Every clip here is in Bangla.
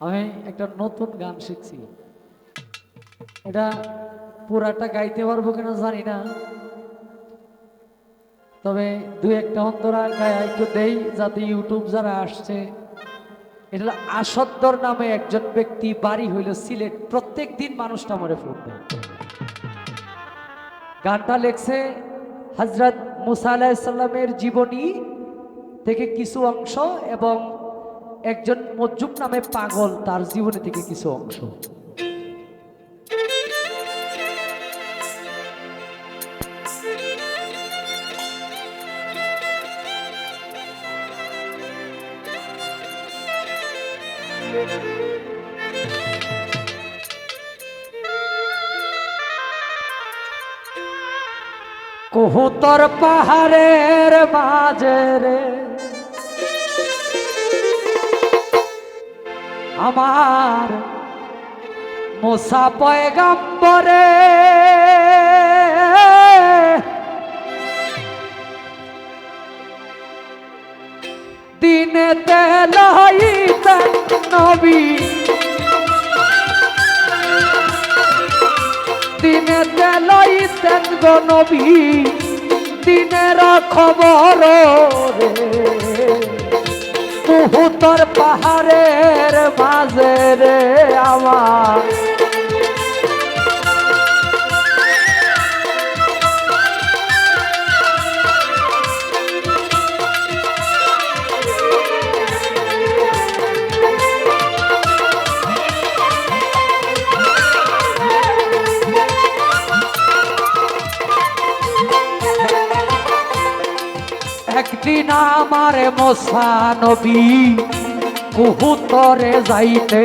আমি একটা নতুন গান শিখছি। এটা পুরাটা গাইতে পারব কিনা জানি না। তবে দু একটা অন্তরা গায়ে একটু দেই, যাতে ইউটিউব যারা আসছে, এটা আসদ্দর নামে একজন ব্যক্তি বাড়ি হইল সিলেট। প্রত্যেক দিন মানুষটা মরে ফোন দেয়। গানটা লেখছে হজরত মুসা আলাহিসাল্লামের জীবনী থেকে কিছু অংশ এবং একজন মজ্জুব নামে পাগল তার জীবনী থেকে কিছু অংশ। কহুতর পাহাড়ের মাঝে রে আমার মোসা পয়গাম্বরে। দিনে তেলাইতেন নবী। দিনে তেলাইতেন গো নবী। দিনের খবর রে। কুহুতর পাহাড়ের মাঝে রে আমার। একদিন আমার মশা নবী? কুহুতরে যাইতে।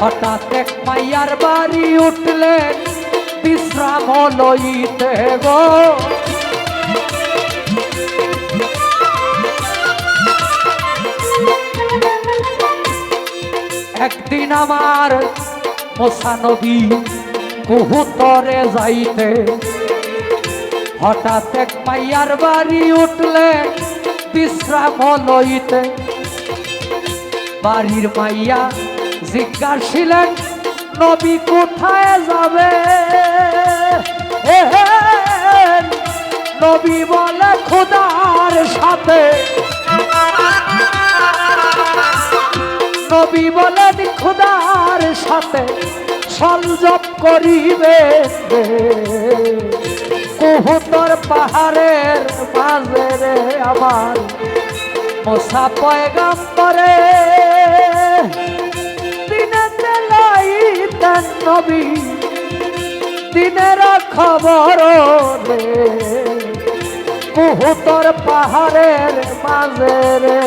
হঠাৎ এক মাইয়ার বাড়ি উঠলেন বিশ্রাম লইতে গো। একদিন আমার মশা নবী কুহুতরে যাইতে। হঠাৎ এক মাইয়ার বাড়ি উঠলে বিশ্রাম লইতে বাড়ির মাইয়া জিজ্ঞাসিলেন, নবী কোথায় যাবে? নবী বলে খুদার সাথে। নবী বলেন খুদার সাথে সংযোগ করিবে। কুহুতর পাহাড়ের মাঝে রে আমার। মশা পয়গাম্বরে, দিনে তেলাইতেন নবী দিনের খবর রে কুহুতর পাহাড়ের মাঝে রে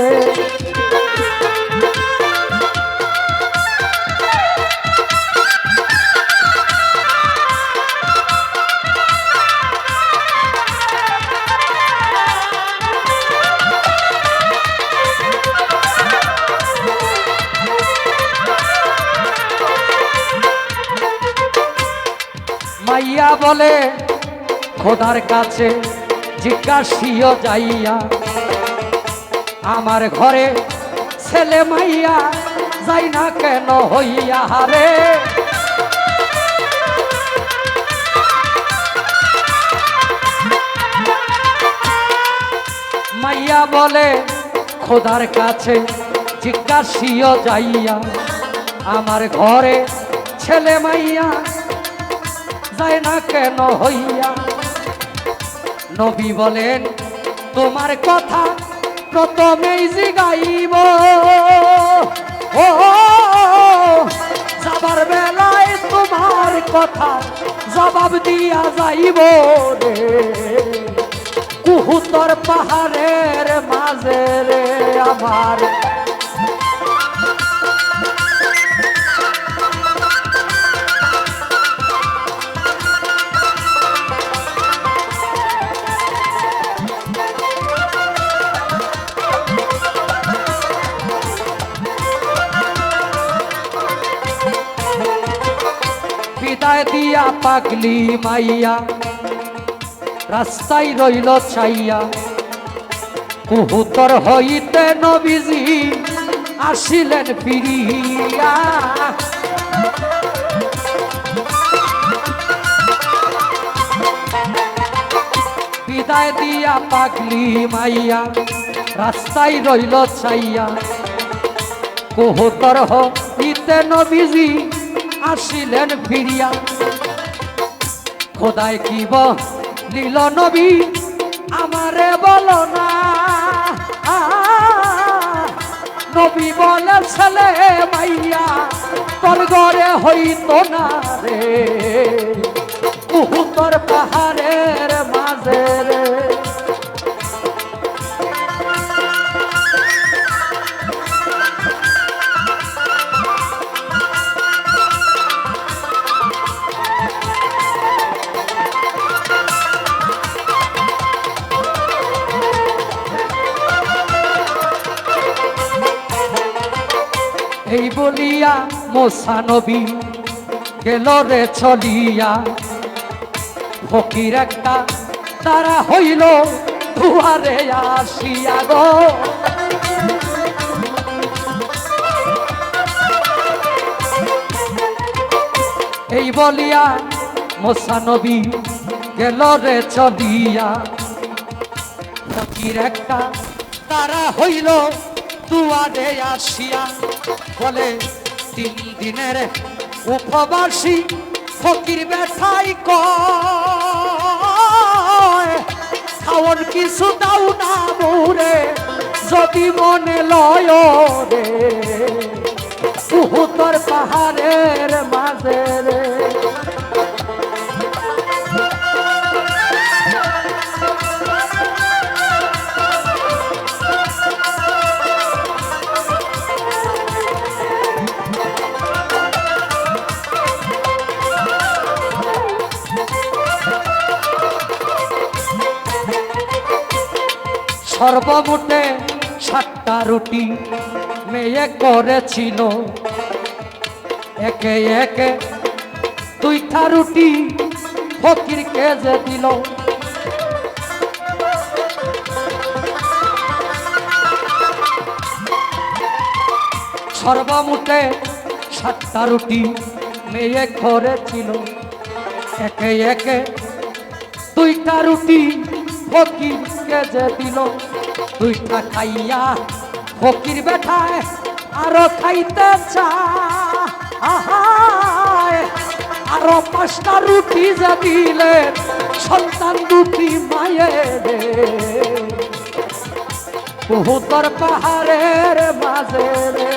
মাইয়া বলে, খোদার কাছে জিজ্ঞাসিও যাইয়া, আমার ঘরে ছেলে মাইয়া যাই না কেন হইয়া হারে মাইয়া বলে, খোদার কাছে জিজ্ঞাসিও যাইয়া, আমার ঘরে ছেলে মাইয়া যায় না কেন হইয়া? নবী বলেন, তোমার কথা প্রথমেই জিগাইব। ও, যাবার বেলায় তোমার কথা জবাব দিয়া যাইব রে। কুহুতর পাহাড়ের মাঝে রে আমার দিয়া পাগলি মাইয়া, রাস্তায় রইল চাইয়া কুহুতর হইতে নবীজি আসিলেন ফিরিয়া। বিদায় দিয়া পাগলি মাইয়া, রাস্তায় রইল ছাইয়া। কোহতর ইতে নবীজি আসিলেন ফিরিয়া। খোদায় কি লীল নবী, আমারে বলো না। নবী বলে, ছেলে মাইয়া, তোর গড়ে হইত না রে। উহুতর পাহাড়ের মাঝে রে। মোসানবী গেল রে চলিয়া। ফকির একটা তারা হইল দুয়ারে আসিয়া গো। এই বলিয়া মোসানবী গেল রে চলিয়া। ফকির একটা তারা হইল দুয়ারে আসিয়া। বলে তিন দিনের উপবাসী ফকির ব্যথাই খাওয়ার কিছু দাও না মোরে যদি মনে লয় সর্বমোটে সাতটা রুটি মেয়ে করেছিল। একে একে দুইটা রুটি ফকিরকে যে দিল। সর্বমোটে সাতটা রুটি মেয়ে করেছিল। একে একে দুইটা রুটি ফকিরকে যে দিল। দুইটা খাইয়া ফকির বেঠায় আরও খাইতে চায় আরও পাঁচটা রুটি যা দিলে সন্তান দুটি মায়ের বহুতর পাহাড়ের মাঝে রে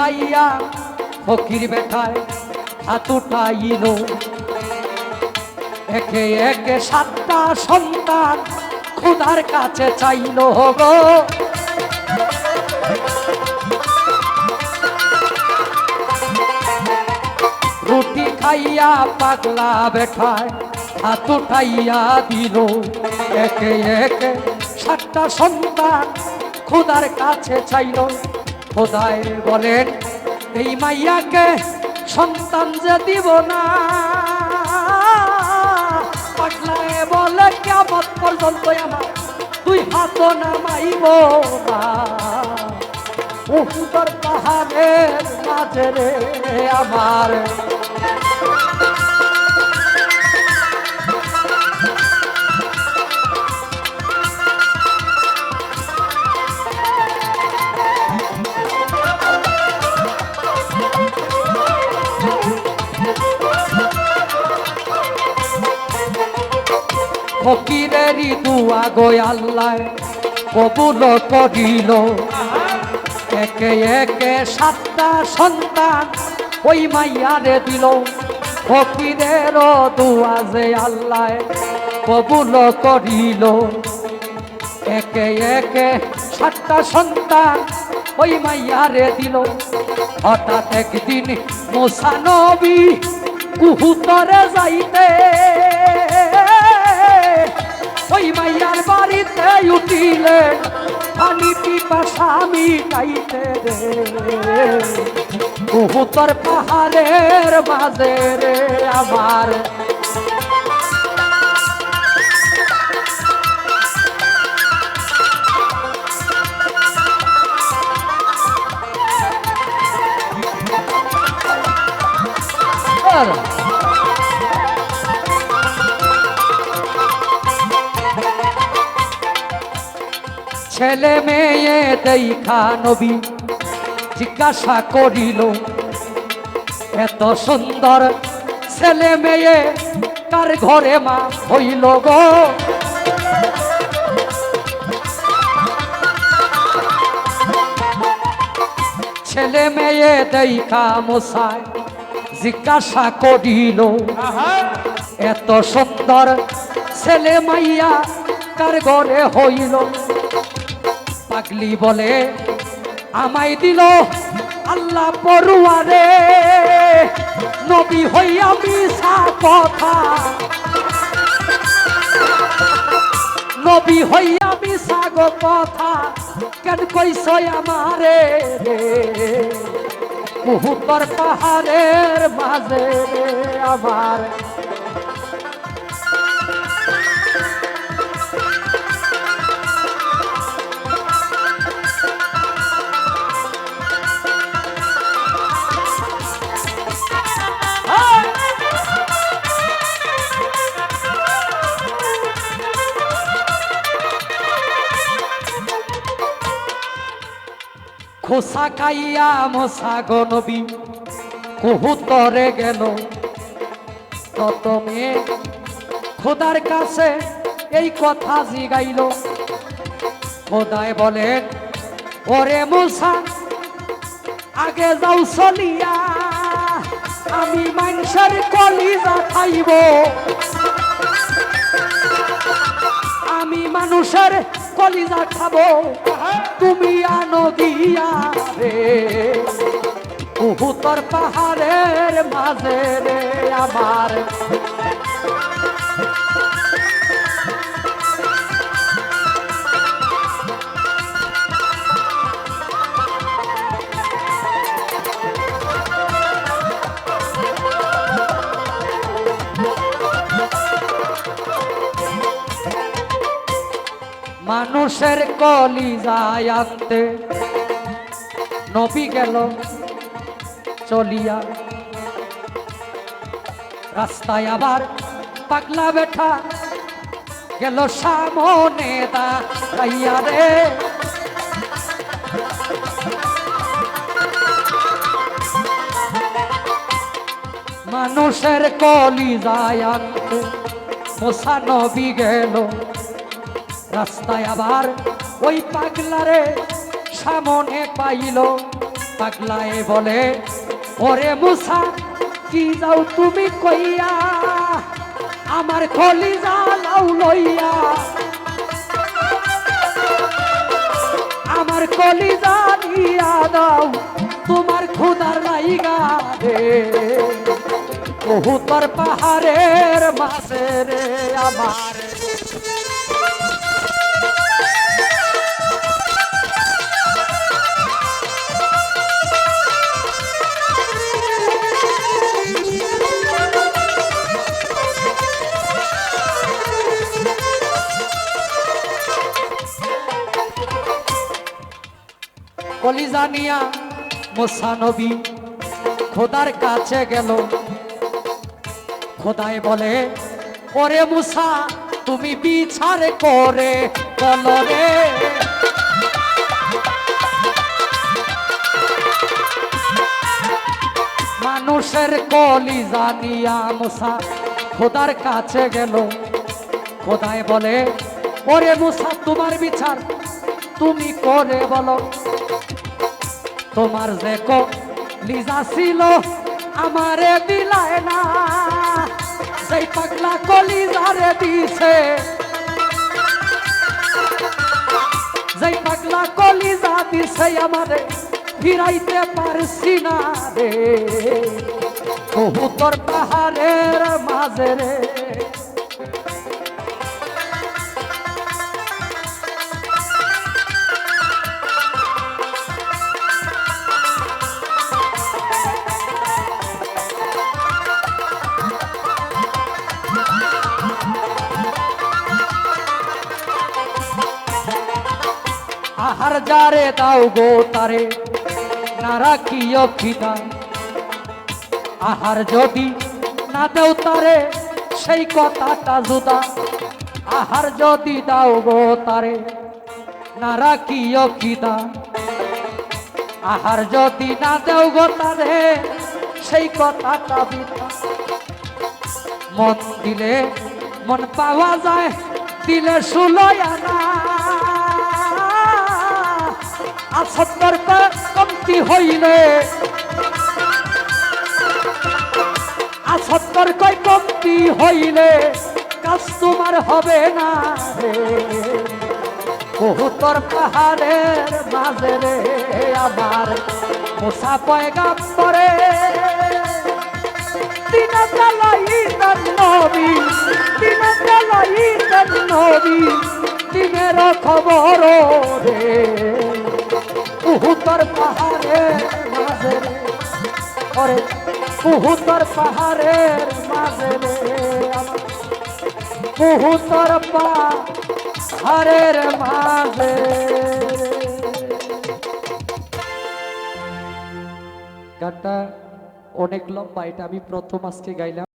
খাইয়া ফকির বেঠায় উঠাইল। একে একে সাতটা সন্তান খুদার কাছে চাইল গো রুটি খাইয়া পাগলা বেঠায় হাত উঠাইয়া দিল। একে একে সাতটা সন্তান খুদার কাছে চাইল খোদায় বলেন, এই মাইয়াকে সন্তান যে দিব না। পাগলায় বলে কেমন পর্যন্ত আমার তুই হাত নামাইব না। উত্তর পাহাড়ের মাঝে রে আমার ফকিরেরই দুয়া গো আল্লাহ, কবুল করিল। একে একে সাতটা সন্তান ওই মাইয়ারে দিল। ফকিরের দুয়া যে আল্লাহ, কবুল করিল। একে একে সাতটা সন্তান ওই মাইয়ারে দিল। হঠাৎ একদিন মোসানবী কুহুতরে যাইতে ওই মাইয়ার বাড়িতে উঠিলে পানি পিপাসা আমি গাইতে রে। কবুতর পাহাড়ের মাঝে রে আমার। আর ছেলে মেয়ে দেখা নবী জিজ্ঞাসা করিল এত সুন্দর ছেলে মেয়ে কার ঘরে মা হইল গো? ছেলে মেয়ে দেখা মশাই জিজ্ঞাসা করিল এত সুন্দর ছেলে মাইয়া কার ঘরে হইল? পাগলি বলে আমায় দিল আল্লাহ পড়ুয়ারে নবী হইয়া মিশা কথা। নবী হইয়া মিশা গো কথা। কেন কইস আমারে রে? কুহুতর পাহাড়ের মাঝে আমার খোসা খাইয়া মশা গনবী। কহুতরে গেল। তত মেয়ে খোদার কাছে এই কথা জিগাইল। খোদায় বলেন ওরে মশা আগে যাও চলিয়া। আমি মানুষের কলিজা খাইব। আমি মানুষের কলিজা খাব। তুমি আনো দিয়া রে। উহুতর পাহাড়ের মাঝে রে আমার। মানুষের কলিজায় আনতে নবী গেল চলিয়া। রাস্তায় আবার পাগলা বেঠা গেল সামনে দাঁড়াইয়া রে। মানুষের কলিজায় আনতে মোসা নবী গেল রাস্তায় আবার ওই পাগলারে সামনে পাইল। পাগলায় বলে, ওরে মুসা, কি যাও তুমি কইয়া? আমার কলিজা লাউ লইয়া। আমার কলিজা দিয়া দাও, তোমার খুদার লাইগা রে। কহুতর পাহাড়ের মাঝে রে আমার কলিজানিয়া মোসানবী খোদার কাছে গেল। খোদায় বলে, ওরে মুসা, তুমি বিচার করে বলো রে। মানুষের কলিজানিয়া মুসা খোদার কাছে গেল। খোদায় বলে, ওরে মুসা, তোমার বিচার তুমি করে বলো। তোমার যে লিজা ছিল, আমারে দিলায় না। সেই পাগলা কলিজারে দিছে। যেই পাগলা কলিজা দিছে, আমারে ফিরাইতে পারছি না রে। কবুতর পাহাড়ের মাঝে রে আহার যারে দাও গো তারে নারা কি অখিদা আহার যদি না দাও তারে, সেই কথাটা জুদা আহার যদি দাও গো তারে নারা কি অখিদা আহার যদি না দেও গো তারে, সেই কথাটা বিদা মন দিলে মন পাওয়া যায়, দিলে সুলয়া না আসত্তর কমতি হইলে আসত্তর কয় কমতি হইলে কাজ হবে না বহুতর পাহাড়ের মাঝে রে আমার মোসা পয়গাম পরে। দিন জ্বালাইতেন নবী, দিন জ্বালাইতেন নবী দিনের খবর রে। পাহাড়ের মাঝে পাহাড়ের মাঝে গানটা অনেক লম্বা এটা আমি প্রথম আজকে গাইলাম।